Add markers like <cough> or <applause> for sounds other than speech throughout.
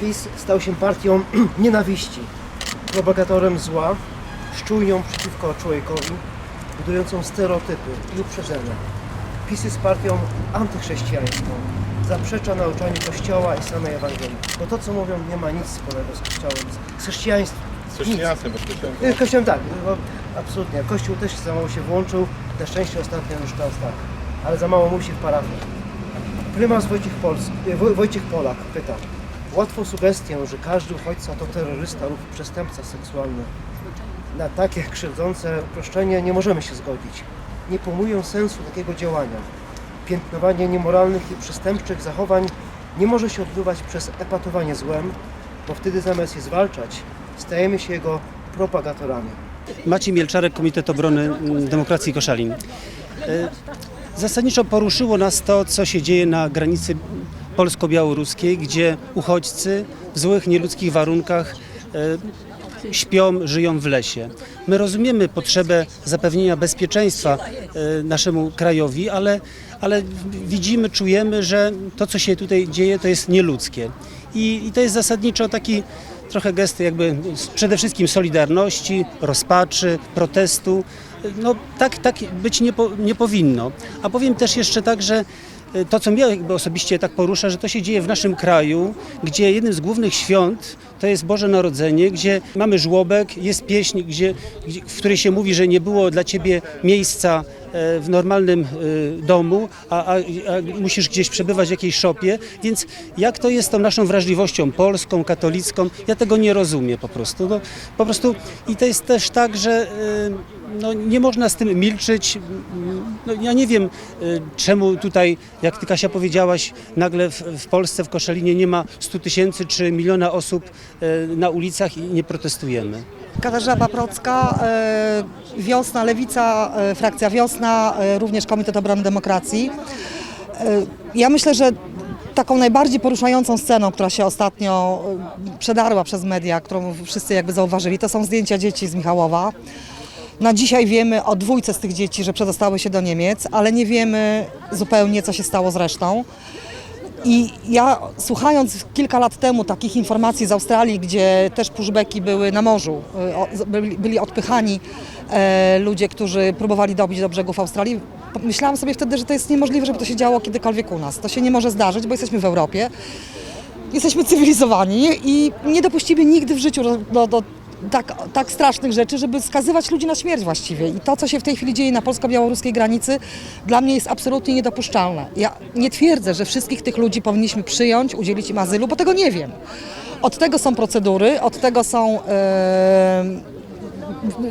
PiS stał się partią <clears throat> nienawiści, propagatorem zła, szczujnią przeciwko człowiekowi, budującą stereotypy i uprzedzenia. PiS jest partią antychrześcijańską, zaprzecza nauczaniu Kościoła i samej Ewangelii. Bo to, co mówią, nie ma nic wspólnego z Kościołem, z chrześcijaństwem. Z chrześcijaństwem bezpośrednio. Nie, Kościołem tak, absolutnie. Kościół też za mało się włączył, na szczęście ostatnio już teraz tak, ale za mało musi w parafiach. Prymas Wojciech, Polski, Woj- Wojciech Polak pyta, łatwo sugestię, że każdy uchodźca to terrorysta lub przestępca seksualny. Na takie krzywdzące uproszczenie nie możemy się zgodzić. Nie pojmują sensu takiego działania. Piętnowanie niemoralnych i przestępczych zachowań nie może się odbywać przez epatowanie złem, bo wtedy zamiast je zwalczać, stajemy się jego propagatorami. Maciej Mielczarek, Komitet Obrony Demokracji Koszalin. E, Zasadniczo poruszyło nas to, co się dzieje na granicy polsko-białoruskiej, gdzie uchodźcy w złych, nieludzkich warunkach e, śpią, żyją w lesie. My rozumiemy potrzebę zapewnienia bezpieczeństwa e, naszemu krajowi, ale, ale widzimy, czujemy, że to, co się tutaj dzieje, to jest nieludzkie. I, i to jest zasadniczo taki trochę gest jakby przede wszystkim solidarności, rozpaczy, protestu. No tak, tak być nie, po, nie powinno. A powiem też jeszcze tak, że to, co mnie osobiście tak porusza, że to się dzieje w naszym kraju, gdzie jednym z głównych świąt to jest Boże Narodzenie, gdzie mamy żłobek, jest pieśń, gdzie, w której się mówi, że nie było dla ciebie miejsca e, w normalnym e, domu, a, a, a musisz gdzieś przebywać w jakiejś szopie, więc jak to jest z tą naszą wrażliwością polską, katolicką, ja tego nie rozumiem po prostu. No, po prostu i to jest też tak, że e, no, nie można z tym milczyć. No, ja nie wiem, czemu tutaj, jak ty Kasia powiedziałaś, nagle w, w Polsce, w Koszalinie nie ma 100 tysięcy czy miliona osób na ulicach i nie protestujemy. Katarzyna Paprocka, e, Wiosna, Lewica, e, frakcja Wiosna, e, również Komitet Obrony Demokracji. E, Ja myślę, że taką najbardziej poruszającą sceną, która się ostatnio e, przedarła przez media, którą wszyscy jakby zauważyli, to są zdjęcia dzieci z Michałowa. Na dzisiaj wiemy o dwójce z tych dzieci, że przedostały się do Niemiec, ale nie wiemy zupełnie, co się stało z resztą. I ja słuchając kilka lat temu takich informacji z Australii, gdzie też pushbacki były na morzu, y, byli, odpychani e, ludzie, którzy próbowali dobić do brzegów Australii, myślałam sobie wtedy, że to jest niemożliwe, żeby to się działo kiedykolwiek u nas. To się nie może zdarzyć, bo jesteśmy w Europie, jesteśmy cywilizowani i nie dopuścimy nigdy w życiu do, do tak, tak strasznych rzeczy, żeby skazywać ludzi na śmierć właściwie. I to, co się w tej chwili dzieje na polsko-białoruskiej granicy, dla mnie jest absolutnie niedopuszczalne. Ja nie twierdzę, że wszystkich tych ludzi powinniśmy przyjąć, udzielić im azylu, bo tego nie wiem. Od tego są procedury, od tego są e,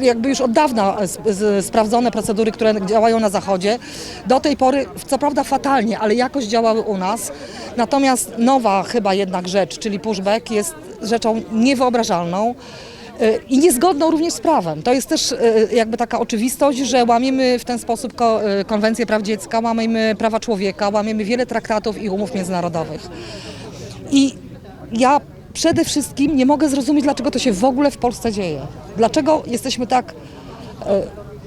jakby już od dawna sprawdzone procedury, które działają na Zachodzie. Do tej pory, co prawda fatalnie, ale jakoś działały u nas. Natomiast nowa chyba jednak rzecz, czyli pushback jest rzeczą niewyobrażalną. Y, I niezgodną również z prawem. To jest też y, jakby taka oczywistość, że łamiemy w ten sposób y, konwencję praw dziecka, łamiemy prawa człowieka, łamiemy wiele traktatów i umów międzynarodowych. I ja przede wszystkim nie mogę zrozumieć, dlaczego to się w ogóle w Polsce dzieje. Dlaczego jesteśmy tak e,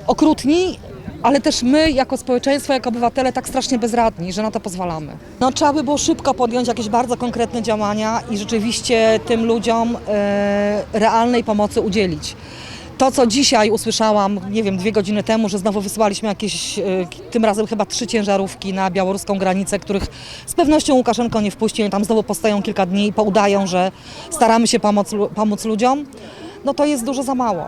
okrutni, ale też my jako społeczeństwo, jako obywatele tak strasznie bezradni, że na to pozwalamy. No, trzeba by było szybko podjąć jakieś bardzo konkretne działania i rzeczywiście tym ludziom e, realnej pomocy udzielić. To, co dzisiaj usłyszałam, nie wiem, dwie godziny temu, że znowu wysłaliśmy jakieś, e, tym razem chyba trzy ciężarówki na białoruską granicę, których z pewnością Łukaszenko nie wpuści, oni tam znowu postoją kilka dni i poudają, że staramy się pomóc, pomóc ludziom, no to jest dużo za mało.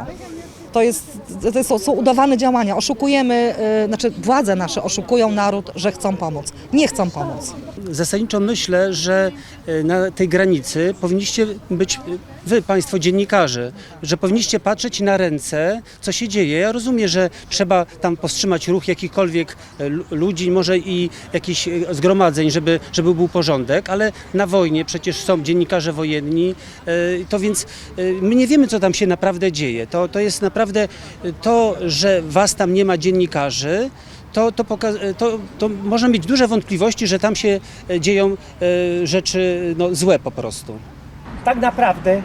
To, jest, to jest, są udawane działania. Oszukujemy, e, znaczy władze nasze oszukują naród, że chcą pomóc. Nie chcą pomóc. Zasadniczo myślę, że e, na tej granicy powinniście być e, wy, państwo dziennikarze, że powinniście patrzeć na ręce, co się dzieje. Ja rozumiem, że trzeba tam powstrzymać ruch jakichkolwiek lu- ludzi, może i jakichś zgromadzeń, żeby, żeby był porządek, ale na wojnie przecież są dziennikarze wojenni, to więc my nie wiemy, co tam się naprawdę dzieje. To, to jest naprawdę e, to, że was tam nie ma dziennikarzy, to, to, poka- to, to można mieć duże wątpliwości, że tam się e, dzieją e, rzeczy no, złe po prostu. tak naprawdę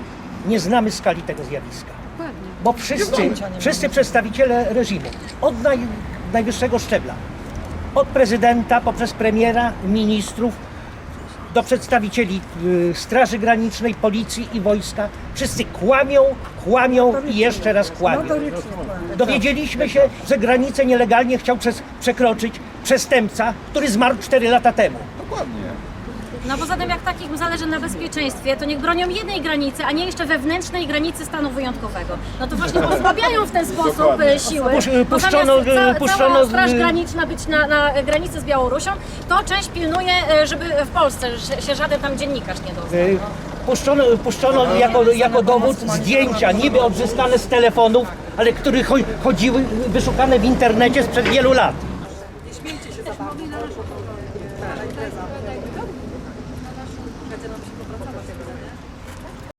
nie znamy skali tego zjawiska. Bo wszyscy, wszyscy przedstawiciele reżimu, od naj, najwyższego szczebla, od prezydenta poprzez premiera, ministrów, do przedstawicieli y, Straży Granicznej, Policji i Wojska. Wszyscy kłamią, kłamią i jeszcze raz kłamią. Dowiedzieliśmy się, że granicę nielegalnie chciał przez, przekroczyć przestępca, który zmarł 4 lata temu. No poza tym jak takich zależy na bezpieczeństwie, to niech bronią jednej granicy, a nie jeszcze wewnętrznej granicy stanu wyjątkowego. No to właśnie <laughs> pozbawiają w ten sposób e, siły. Pusz- Bo puszczono, zamiast ca- e, puszczono, cała Straż e, Graniczna być na, na granicy z Białorusią, to część pilnuje, e, żeby w Polsce że się żaden tam dziennikarz nie dostał. Y, Puszczono, puszczono jako, jako dowód zdjęcia niby odzyskane z telefonów, ale które cho- chodziły wyszukane w internecie sprzed wielu lat. ekonomicznych